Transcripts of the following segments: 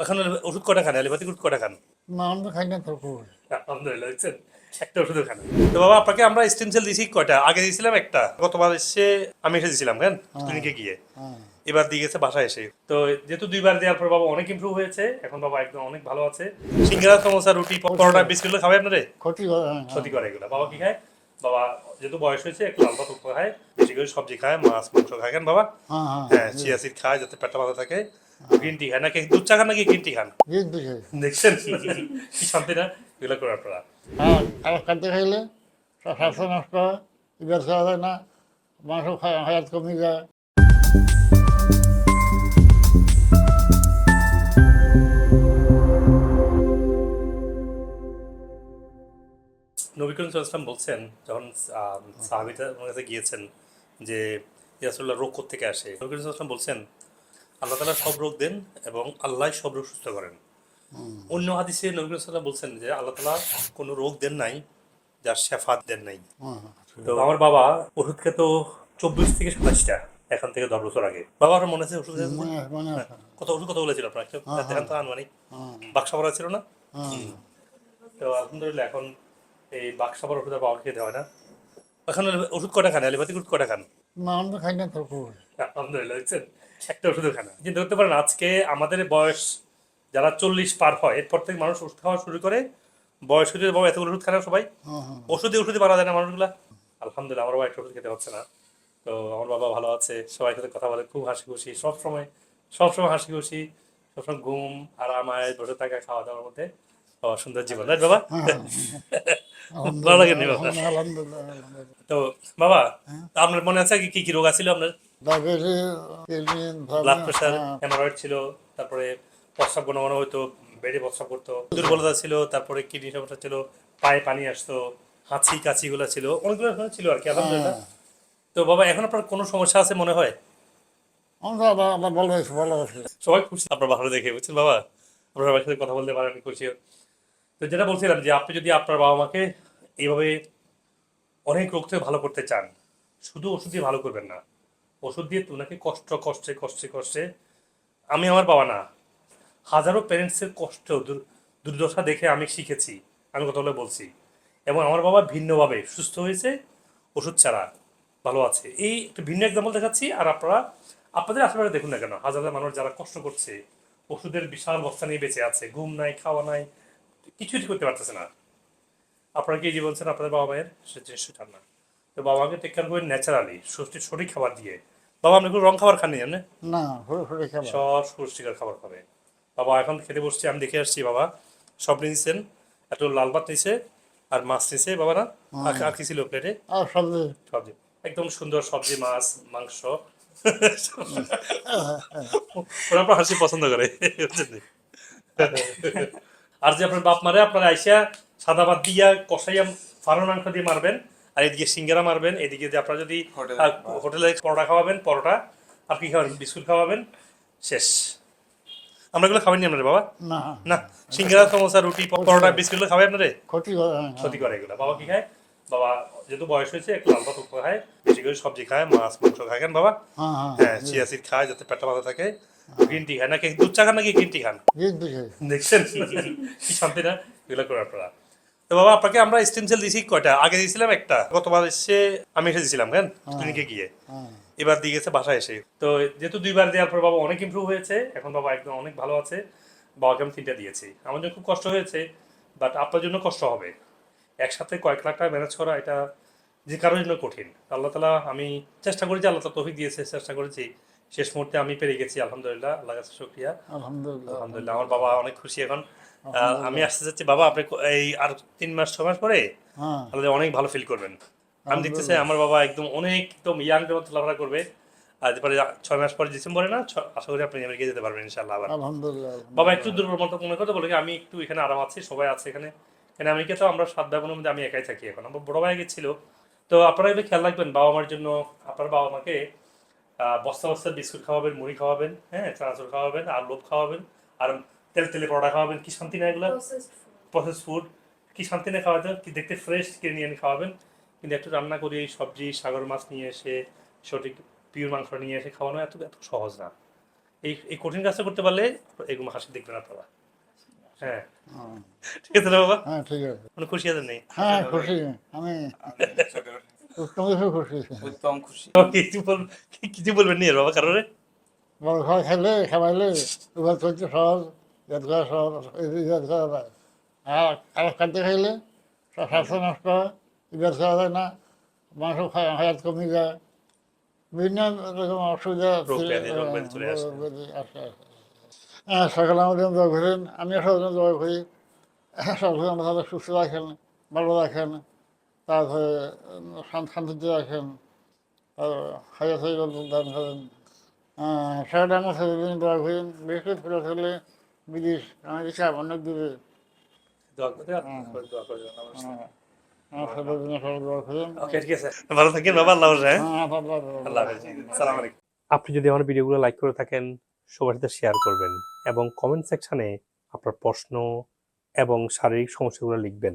এখন ওষুধ কটা খান অ্যালোপ্যাথিক ওষুধ কটা খান? না আমরা খাই না আলহামদুলিল্লাহ দেখছেন? একটা ওষুধও খান। তো বাবা আপনাকে আমরা স্টেম সেল দিয়েছি কয়টা? আগে দিয়েছিলাম একটা। গতবার এসে আমি এসে দিয়েছিলাম কেন? ক্লিনিকে গিয়ে। হ্যাঁ। এবার দিয়ে গেছে বাসায় এসে। তো যেহেতু দুইবার দেওয়ার পর বাবা অনেক ইমপ্রুভ হয়েছে এখন বাবা একদম অনেক ভালো আছে। সিঙ্গারা সমোসা রুটি পরোটা বিস্কুট খাবে ক্ষতি হ্যাঁ, ক্ষতি করে এগুলো। বাবা কি খায়? বাবা যেহেতু বয়স হয়েছে একটু লাল ভাত খায়। বেশি করে সবজি খায় মাছ মাংস খায় কেন বাবা? হ্যাঁ হ্যাঁ। হ্যাঁ চিয়া সিড খায় যাতে পেটটা ভালো থাকে। গ্রিন টি খায় নাকি দুধ চা খান নাকি গ্রিন টি খান? দেখছেন? কি শান্তি না? এগুলো করে আপনারা হ্যাঁ খারাপ খাদ্য খাইলে স্বাস্থ্য নষ্ট হয় ইবার খাওয়া যায় না মাংস হায়াত কমে যায়। নবী করিম সাল্লাম বলছেন যখন ওনার কাছে গিয়েছেন যে ইয়াসুল্লাহ রোগ থেকে আসে? নবীকরণ সাল্লাম বলছেন আল্লাহ তালা সব রোগ দেন এবং আল্লাহ সব রোগ সুস্থ করেন। অন্য হাদিসে নবী করিম সাল্লাম বলছেন যে আল্লাহ তালা কোনো রোগ দেন নাই যার শেফাত দেন নাই। হ্যাঁ তো আমার বাবা ওষুধ খেত চব্বিশ থেকে সাতাশটা এখান থেকে দশ বছর আগে। বাবা আপনার মনে আছে ওষুধ কত ওষুধ কথা বলেছিল আপনার? একটু দেখান তো আনুমানিক। হ্যাঁ বাক্সা ভরা ছিল না? হ্যাঁ তো আলহামদুলিল্লাহ এখন এই বাক্সাবার ওষুধ আর বাবা খেতে হয় না। এখন ওষুধ কটা খান? অ্যালোপ্যাথিক ওষুধ কটা খান? আমরা খাই না আলহামদুলিল্লাহ দেখছেন? একটা ওষুধও খান কিন্তু ধরতে পারেন আজকে আমাদের বয়স যারা চল্লিশ পার হয় এরপর থেকে মানুষ ওষুধ খাওয়া শুরু করে। বয়স হয়ে বাবা এতগুলো ওষুধ খায় না সবাই। হ্যাঁ হ্যাঁ ওষুধে ওষুধে মারা যায় না মানুষগুলা। আলহামদুলিল্লাহ আমার বাবা একটা ওষুধ খেতে হচ্ছে না। তো আমার বাবা ভালো আছে সবাই সাথে কথা বলে খুব হাসি খুশি সব সময় সব হাসি খুশি সবসময় ঘুম আরাম আয় বসে থাকা খাওয়া দাওয়ার মধ্যে সুন্দর জীবন। রাইট বাবা। ভালো লাগে নি বাবা আলহামদুলিল্লাহ আলহামদুলিল্লাহ। তো বাবা আপনার মনে আছে কি কি রোগ আছিল আপনার? ব্লাড প্রেশার হ্যামারয়েড ছিল তারপরে প্রস্রাব বেডে প্রস্রাব করতো দুর্বলতা ছিল তারপরে কিডনি সমস্যা ছিল পায়ে পানি আসতো হাঁচি কাচি গুলো ছিল অনেকগুলো ছিল আর কি আলহামদুলিল্লাহ। তো বাবা এখন আপনার কোনো সমস্যা আছে মনে হয়? সবাই খুশি আপনার ভালো দেখে বুঝছেন বাবা? আপনার সাথে কথা বলতে পারেন খুশি তো যেটা বলছিলাম যে আপনি যদি আপনার বাবা মাকে এইভাবে অনেক রোগ থেকে ভালো করতে চান, শুধু ওষুধ দিয়ে ভালো করবেন না, ওষুধ দিয়ে ওনাকে কষ্ট, কষ্টে কষ্টে কষ্টে, আমি আমার বাবা না, হাজারো প্যারেন্টসের কষ্ট দুর্দশা দেখে আমি শিখেছি, আমি কথা বলে বলছি, এবং আমার বাবা ভিন্নভাবে সুস্থ হয়েছে, ওষুধ ছাড়া ভালো আছে। এই একটু ভিন্ন এক্সাম্পল দেখাচ্ছি, আর আপনারা, আপনাদের আশেপাশে দেখুন না কেন, হাজার হাজার মানুষ যারা কষ্ট করছে, ওষুধের বিশাল বস্তা নিয়ে বেঁচে আছে, ঘুম নাই, খাওয়া নাই কিছুই করতে পারতেছে না। আপনারা কি যে বলছেন আপনাদের বাবা মায়ের? সে জিনিস চান না তো বাবাকে টেক কেয়ার করবেন ন্যাচারালি সঠিক সঠিক খাবার দিয়ে। বাবা আপনি কোনো রং খাবার খাননি না সব পুষ্টিকর খাবার খাবে। বাবা এখন খেতে বসছি আমি দেখে আসছি বাবা। সব নিয়েছেন একটু লাল ভাত নিছে আর মাছ নিছে বাবা না? আর কি ছিল প্লেটে সবজি। সবজি। একদম সুন্দর সবজি মাছ মাংস। ওরা হাসি পছন্দ করে? আর যে আপনার বাপ মারে আপনার আইসা সাদা ভাত দিয়া কষাইয়া ফার্মের মাংস দিয়ে মারবেন আর এদিকে সিঙ্গারা মারবেন এদিকে যে আপনার যদি হোটেলে- পরোটা খাওয়াবেন পরোটা আর কি খাওয়াবেন? বিস্কুট খাওয়াবেন শেষ। আমরা এগুলো খাবেন আপনার বাবা? না। না সিঙ্গারা সমোসা রুটি পরোটা বিস্কুট খাবে আপনারে? ক্ষতি হ্যাঁ। ক্ষতি করে এগুলো। বাবা কি খায়? বাবা যেহেতু বয়স হয়েছে একটু লাল ভাত খায় বেশি করে সবজি খায় মাছ মাংস খায় কেন বাবা? হ্যাঁ হ্যাঁ। হ্যাঁ চিয়া সিড খায় যাতে পেটটা ভালো থাকে। গ্রিন টি খায় নাকি? দুধ চা খান নাকি গ্রিন টি খান দেখছেন? কি শান্তি না? এগুলো করে আপনারা তো বাবা আপনাকে আমরা স্টেম সেল দিয়েছি কয়টা? আগে দিয়েছিলাম একটা গতবার এসে আমি এসে দিয়েছিলাম কেন? ক্লিনিকে গিয়ে। হ্যাঁ। এবার দিয়ে গেছে বাসায় এসে। তো যেহেতু দুইবার দেওয়ার পর বাবা অনেক ইমপ্রুভ হয়েছে এখন বাবা একদম অনেক ভালো আছে। বাবাকে আমি তিনটা দিয়েছি। আমার জন্য খুব কষ্ট হয়েছে বাট আপনার জন্য কষ্ট হবে। একসাথে কয়েক লাখ টাকা ম্যানেজ করা এটা যে কারোর জন্য কঠিন। আল্লাহ তালা আমি চেষ্টা করেছি আল্লাহ তালা তফিক দিয়েছে চেষ্টা করেছি। শেষ মুহূর্তে আমি পেরে গেছি আলহামদুলিল্লাহ আল্লাহ কাছে শুক্রিয়া। আলহামদুলিল্লাহ আলহামদুলিল্লাহ আমার বাবা অনেক খুশি এখন। আমি আসতে চাচ্ছি বাবা আপনি এই আর তিন মাস ছ মাস পরে হ্যাঁ। তাহলে অনেক ভালো ফিল করবেন। আমি দেখতেছি আমার বাবা একদম অনেক একদম ইয়াং মতো লাফারা করবে। আর ছয় মাস পরে ডিসেম্বরে না আশা করি আপনি আমেরিকা যেতে পারবেন ইনশাল্লাহ আবার। আলহামদুলিল্লাহ বাবা একটু দুর্বল মতো মনে করতে বলে আমি একটু এখানে আরাম আছি সবাই আছে এখানে। এখানে আমেরিকাতে আমরা সাত ভাই বোনের মধ্যে আমি একাই থাকি এখন। আমার বড় ভাই গেছিল। তো আপনারা খেয়াল রাখবেন বাবা মার জন্য আপনার বাবা মাকে বস্তা বস্তা বিস্কুট খাওয়াবেন মুড়ি খাওয়াবেন হ্যাঁ চানাচুর খাওয়াবেন আর লোভ খাওয়াবেন আর তেল তেলে পরোটা খাওয়াবেন কি শান্তি না এগুলো? প্রসেস ফুড কি শান্তি না খাওয়াতে কি দেখতে ফ্রেশ কিনে নিয়ে এনে খাওয়াবেন? কিন্তু একটু রান্না করে এই সবজি সাগর মাছ নিয়ে এসে সঠিক পিওর মাংস নিয়ে এসে খাওয়ানো এত এত সহজ না। এই এই কঠিন কাজটা করতে পারলে এরকম হাসি দেখবেন আপনারা। হ্যাঁ। ঠিক আছে না বাবা? হ্যাঁ ঠিক আছে। মানে খুশি আছেন নেই হ্যাঁ খুশি। আমি উত্তম খুশি। উত্তম খুশি। কিছু বল কিছু বলবেন নি বাবা কারণে বড় খাওয়া খেলে খাওয়াইলে এবার চলছে সহজ ইয়াদ করা সহজ ইয়াদ করা যায় আর খাদ্য খাইলে স্বাস্থ্য নষ্ট হয় ইয়াদ করা যায় না মাংস হায়াত কমে যায় বিভিন্ন রকম অসুবিধা। হ্যাঁ সকালে আমাদের দোয়া করেন আমিও সকালে দোয়া করি। সকালে আমরা তাদের সুস্থ রাখেন ভালো রাখেন তারপরে শান্ত শান্তিতে রাখেন হাজার দান করেন আমার সাথে দোয়া করেন। বিশেষ করে থাকলে বিদেশ আমেরিকা অনেক দূরে হ্যাঁ? হ্যাঁ আলাইকুম। আপনি যদি আমার ভিডিওগুলো লাইক করে থাকেন সবার সাথে শেয়ার করবেন এবং কমেন্ট সেকশনে আপনার প্রশ্ন এবং শারীরিক সমস্যাগুলো লিখবেন।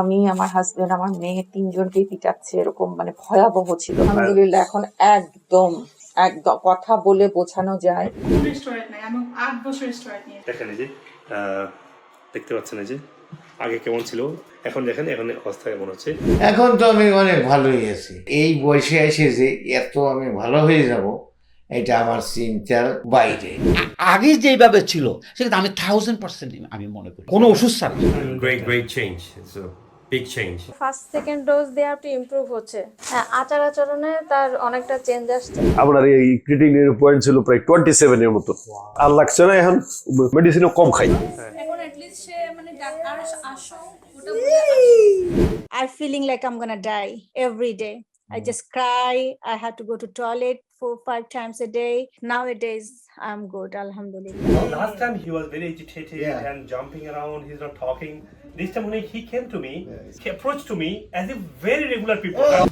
আমি আমার হাজবেন্ড আমার মেয়ে তিনজনকেই পিটাচ্ছে এরকম মানে ভয়াবহ ছিল। আলহামদুলিল্লাহ এখন একদম একদম কথা বলে বোঝানো যায়। রেস্টুরেন্ট নাই আমি আট বছর রেস্টুরেন্ট নিয়ে দেখেন এই যে দেখতে পাচ্ছেন এই যে আগে কেমন ছিল? এখন দেখেন এখন অবস্থা কেমন হচ্ছে। এখন তো আমি অনেক ভালোই আছি। এই বয়সে এসে যে এত আমি ভালো হয়ে যাব এটা আমার চিন্তার বাইরে। আগে যেভাবে ছিল সেটা আমি থাউজেন্ড পার্সেন্ট আমি মনে করি। কোনো ওষুধ ছাড়া। Great, great change. It's a first second dose দেওয়ার একটু ইমপ্রুভ হচ্ছে হ্যাঁ আচার আচরণে তার অনেকটা চেঞ্জ আসছে আপনার এই ক্রিটিনের পয়েন্ট ছিল প্রায় টোয়েন্টি সেভেনের মতো আর লাগছে না এখন মেডিসিনও কম খাই এখন অ্যাটলিস্ট সে মানে ডাক্তার আসো ওটা feeling like I'm gonna die every day. I just cry. I had to go to toilet four, five times a day. Nowadays, I'm good, alhamdulillah. Last time he was very agitated Yeah. and jumping around. He's not talking. This time when he came to me, he approached to me as if very regular people. Oh.